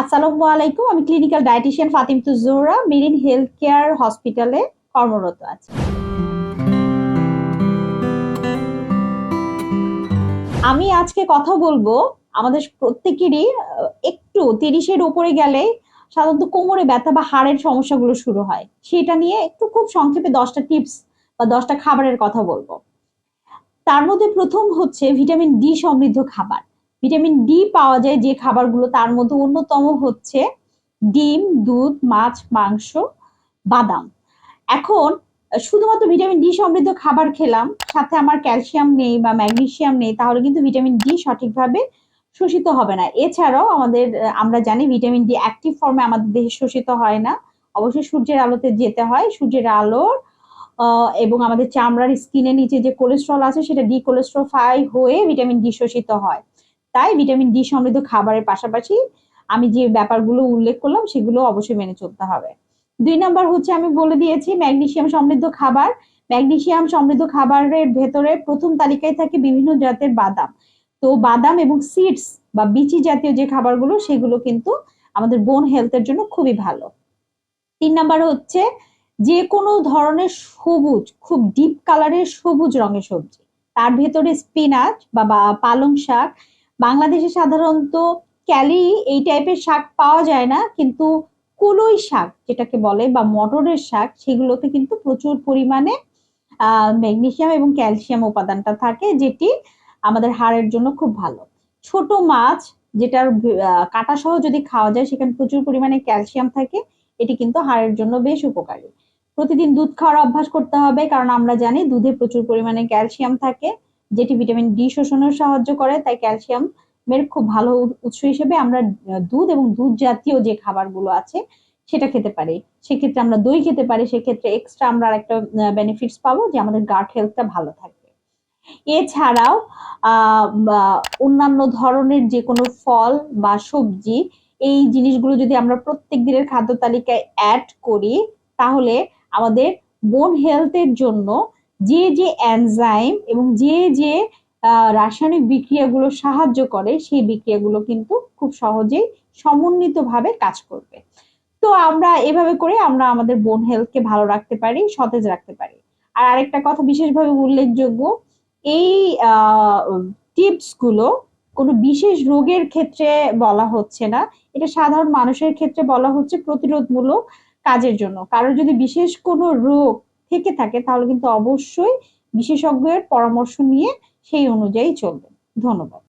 আসসালামু আলাইকুম, আমি clinical dietitian Fatema Tuzzohra Marine Health Care হসপিটালে কর্মরত আছি। আমি আজকে কথা বলব আমাদের প্রত্যেকেরই একটু তিরিশের উপরে গেলে সাধারণত কোমরে ব্যথা বা হাড়ের সমস্যাগুলো শুরু হয়। সেটা নিয়ে একটু খুব সংক্ষেপে দশটা টিপস বা দশটা খাবারের কথা বলব। তার মধ্যে প্রথম হচ্ছে ভিটামিন ডি সমৃদ্ধ খাবার। ভিটামিন ডি পাওয়া যায় যে খাবারগুলো তার মধ্যে অন্যতম হচ্ছে ডিম, দুধ, মাছ, মাংস, বাদাম। এখন, শুধুমাত্র ভিটামিন ডি সমৃদ্ধ খাবার খেলাম, সাথে আমার ক্যালসিয়াম নেই বা ম্যাগনেসিয়াম নেই, তাহলে কিন্তু ভিটামিন ডি সঠিকভাবে শোষিত হবে না। এছাড়াও আমাদের, আমরা জানি ভিটামিন ডি অ্যাক্টিভ ফর্মে আমাদের দেহে শোষিত হয় না। অবশ্যই সূর্যের আলোতে যেতে হয়। সূর্যের আলোর এবং আমাদের চামড়ার স্কিনের নিচে যে কোলেস্ট্রল আছে সেটা ডি কোলেস্ট্রোফাই হয়ে ভিটামিন ডি শোষিত হয়। তাই ভিটামিন ডি সমৃদ্ধ খাবারের পাশাপাশি আমি যে ব্যাপারগুলো উল্লেখ করলাম, সেগুলো অবশ্যই মেনে চলতে হবে। দুই নাম্বার হচ্ছে, আমি বলে দিয়েছি ম্যাগনেসিয়াম সমৃদ্ধ খাবার। ম্যাগনেসিয়াম সমৃদ্ধ খাবারের ভেতরে প্রথম তালিকায় থাকে বিভিন্ন জাতের বাদাম। তো বাদাম এবং সিডস বা বিচি জাতীয় যে খাবারগুলো, সেগুলো কিন্তু আমাদের বোন হেলথের জন্য খুবই ভালো। তিন নাম্বার হচ্ছে, যে কোনো ধরনের সবুজ, খুব ডিপ কালারের সবুজ রঙের সবজি, তার ভেতরে স্পিনাচ বা- পালং শাক বাংলাদেশে সাধারণত ক্যালি এই টাইপের শাক পাওয়া যায় না, কিন্তু কুলই শাক যেটাকে বলে বা মটরের শাক, সেগুলোতে কিন্তু প্রচুর পরিমাণে ম্যাগনেসিয়াম এবং ক্যালসিয়াম উপাদানটা থাকে, যেটি আমাদের হাড়ের জন্য খুব ভালো। ছোট মাছ যেটার কাটা সহ যদি খাওয়া যায়, সেখানে প্রচুর পরিমাণে ক্যালসিয়াম থাকে, এটি কিন্তু হাড়ের জন্য বেশ উপকারী। প্রতিদিন দুধ খাওয়ার অভ্যাস করতে হবে, কারণ আমরা জানি দুধে প্রচুর পরিমাণে ক্যালসিয়াম থাকে যেটি ভিটামিন ডি শোষণেও সাহায্য করে, তাই ক্যালসিয়াম এর খুব ভালো উৎস হিসেবে আমরা দুধ এবং দুধ জাতীয় যে খাবারগুলো আছে সেটা খেতে পারি। সেক্ষেত্রে আমরা দই খেতে পারি, সেক্ষেত্রে এক্সট্রা আমরা একটা বেনিফিটস পাবো যে আমাদের গাট হেলথটা ভালো থাকবে। এছাড়াও অন্যান্য ধরনের যে কোনো ফল বা সবজি, এই জিনিসগুলো যদি আমরা প্রত্যেক দিনের খাদ্য তালিকায় অ্যাড করি, তাহলে আমাদের বোন হেলথের জন্য যে যে এনজাইম এবং যে যে রাসায়নিক বিক্রিয়াগুলো সাহায্য করে, সেই বিক্রিয়াগুলো কিন্তু খুব সহজেই সমন্বিতভাবে কাজ করবে। তো আমরা এভাবে করে আমরা আমাদের বোন হেলথকে ভালো রাখতে পারি, সতেজ রাখতে পারি। আর আরেকটা কথা বিশেষভাবে উল্লেখযোগ্য, এই টিপসগুলো কোনো বিশেষ রোগের ক্ষেত্রে বলা হচ্ছে না। এটা সাধারণ মানুষের ক্ষেত্রে বলা হচ্ছে প্রতিরোধমূলক কাজের জন্য। কারোর যদি বিশেষ কোনো রোগ থেকে থাকে তাহলে কিন্তু অবশ্যই বিশেষজ্ঞের পরামর্শ নিয়ে সেই অনুযায়ী চলবেন ধন্যবাদ।